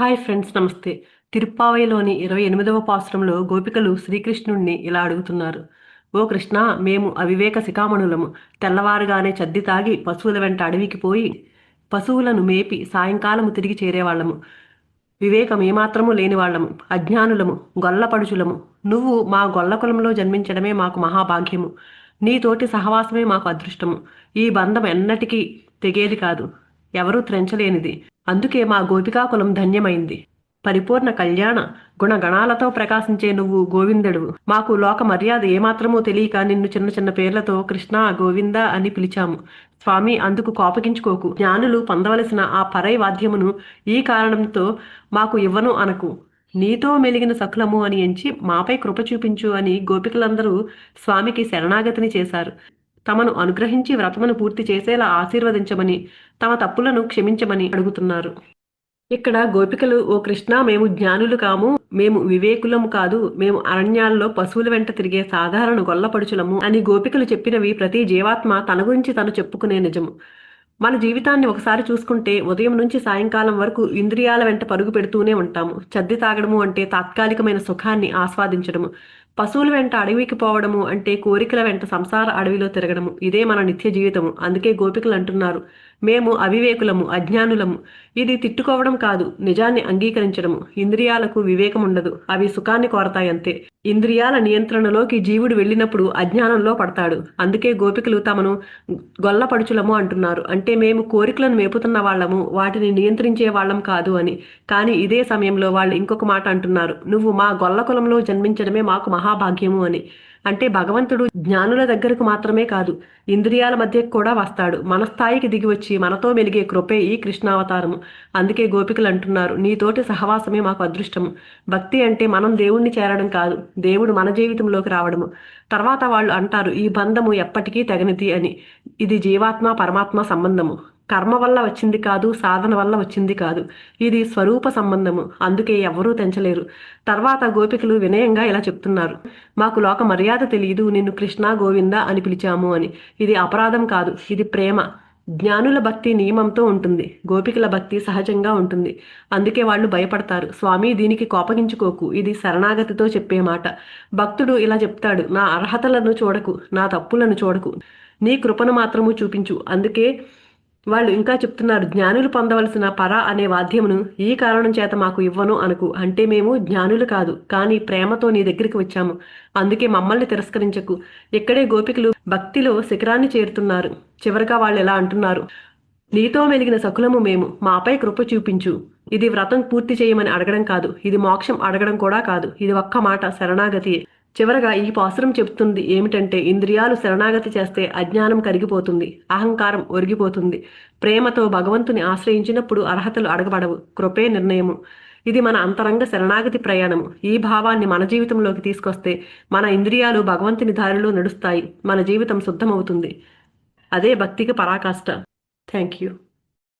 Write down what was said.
Hi friends నమస్తే. తిరుప్పావైలోని ఇరవై ఎనిమిదవ పాశ్రంలో గోపికలు శ్రీకృష్ణుణ్ణి ఇలా అడుగుతున్నారు. ఓ కృష్ణ మేము అవివేక శిఖామణులము. తెల్లవారుగానే చద్ది తాగి పశువుల వెంట అడవికి పోయి పశువులను మేపి సాయంకాలము తిరిగి చేరేవాళ్ళము. వివేకం ఏమాత్రము లేనివాళ్ళము. అజ్ఞానులము గొల్లపడుచులము. నువ్వు మా గొల్ల కులంలో జన్మించడమే మాకు మహాభాగ్యము. నీతోటి సహవాసమే మాకు అదృష్టము. ఈ బంధం ఎన్నటికీ తెగేది కాదు. ఎవరూ త్రెంచలేనిది. అందుకే మా గోపికాకులం ధన్యమైంది. పరిపూర్ణ కళ్యాణ గుణగణాలతో ప్రకాశించే నువ్వు గోవిందుడు మాకు లోక మర్యాద ఏమాత్రమూ తెలియక నిన్ను చిన్న చిన్న పేర్లతో కృష్ణ గోవింద అని పిలిచాము. స్వామి అందుకు కోపగించుకోకు. జ్ఞానులు పొందవలసిన ఆ పరై వాద్యమును ఈ కారణంతో మాకు ఇవ్వను అనకు. నీతో మెలిగిన సకులము అని ఎంచి మాపై కృప చూపించు అని గోపికలందరూ స్వామికి శరణాగతిని చేశారు. తమను అనుగ్రహించి వ్రతమును పూర్తి చేసేలా ఆశీర్వదించమని తమ తప్పులను క్షమించమని అడుగుతున్నారు. ఇక్కడ గోపికలు ఓ కృష్ణ మేము జ్ఞానులు కాము మేము వివేకులము కాదు మేము అరణ్యాల్లో పశువుల వెంట తిరిగే సాధారణ గొల్లపడుచులము అని గోపికలు చెప్పినవి ప్రతి జీవాత్మ తన గురించి తను చెప్పుకునే నిజము. మన జీవితాన్ని ఒకసారి చూసుకుంటే ఉదయం నుంచి సాయంకాలం వరకు ఇంద్రియాల వెంట పరుగు పెడుతూనే ఉంటాము. చద్ది తాగడము అంటే తాత్కాలికమైన సుఖాన్ని ఆస్వాదించడము. పశువుల వెంట అడవికి పోవడము అంటే కోరికల వెంట సంసార అడవిలో తిరగడము. ఇదే మన నిత్య జీవితము. అందుకే గోపికలు అంటున్నారు మేము అవివేకులము అజ్ఞానులము. ఇది తిట్టుకోవడం కాదు నిజాన్ని అంగీకరించడము. ఇంద్రియాలకు వివేకం ఉండదు అవి సుఖాన్ని కోరతాయంతే. ఇంద్రియాల నియంత్రణలోకి జీవుడు వెళ్ళినప్పుడు అజ్ఞానంలో పడతాడు. అందుకే గోపికలు తమను గొల్లపడుచులము అంటున్నారు. అంటే మేము కోరికలను మేపుతున్న వాళ్ళము వాటిని నియంత్రించే వాళ్ళం కాదు అని. కానీ ఇదే సమయంలో వాళ్ళు ఇంకొక మాట అంటున్నారు నువ్వు మా గొల్ల కులంలో జన్మించడమే మాకు మహాభాగ్యము అని. అంటే భగవంతుడు జ్ఞానుల దగ్గరకు మాత్రమే కాదు ఇంద్రియాల మధ్యకు కూడా వస్తాడు. మన స్థాయికి దిగి వచ్చి మనతో మెలిగే కృపే ఈ కృష్ణావతారము. అందుకే గోపికలు అంటున్నారు నీతోటి సహవాసమే మాకు అదృష్టము. భక్తి అంటే మనం దేవుణ్ణి చేరడం కాదు దేవుడు మన జీవితంలోకి రావడము. తర్వాత వాళ్ళు అంటారు ఈ బంధము ఎప్పటికీ తెగనిది అని. ఇది జీవాత్మ పరమాత్మ సంబంధము. కర్మ వల్ల వచ్చింది కాదు సాధన వల్ల వచ్చింది కాదు. ఇది స్వరూప సంబంధము. అందుకే ఎవరూ తెంచలేరు. తర్వాత గోపికలు వినయంగా ఇలా చెప్తున్నారు. మాకు లోక మర్యాద తెలియదు నిన్ను కృష్ణ గోవింద అని పిలిచాము అని. ఇది అపరాధం కాదు ఇది ప్రేమ. జ్ఞానుల భక్తి నియమంతో ఉంటుంది గోపికల భక్తి సహజంగా ఉంటుంది. అందుకే వాళ్ళు భయపడతారు. స్వామి దీనికి కోపగించుకోకు ఇది శరణాగతితో చెప్పే మాట. భక్తుడు ఇలా చెప్తాడు నా అర్హతలను చూడకు నా తప్పులను చూడకు. నీ కృపను మాత్రము చూపించు. అందుకే వాళ్ళు ఇంకా చెప్తున్నారు జ్ఞానులు పొందవలసిన పర అనే వాద్యమును ఈ కారణం చేత మాకు ఇవ్వను అనుకు. అంటే మేము జ్ఞానులు కాదు కానీ ప్రేమతో నీ దగ్గరికి వచ్చాము. అందుకే మమ్మల్ని తిరస్కరించకు. ఇక్కడే గోపికలు భక్తిలో శిఖరాన్ని చేరుతున్నారు. చివరిగా వాళ్ళు ఎలా అంటున్నారు నీతో మెలిగిన సకులము మేము మాపై కృప చూపించు. ఇది వ్రతం పూర్తి చేయమని అడగడం కాదు ఇది మోక్షం అడగడం కూడా కాదు. ఇది ఒక్క మాట శరణాగతి. చివరగా ఈ పాసురం చెబుతుంది ఏమిటంటే ఇంద్రియాలు శరణాగతి చేస్తే అజ్ఞానం కరిగిపోతుంది అహంకారం ఒరిగిపోతుంది. ప్రేమతో భగవంతుని ఆశ్రయించినప్పుడు అర్హతలు అడగబడవు కృపే నిర్ణయము. ఇది మన అంతరంగ శరణాగతి ప్రయాణము. ఈ భావాన్ని మన జీవితంలోకి తీసుకొస్తే మన ఇంద్రియాలు భగవంతుని దారిలో నడుస్తాయి మన జీవితం శుద్ధమవుతుంది. అదే భక్తికి పరాకాష్ట. Thank you.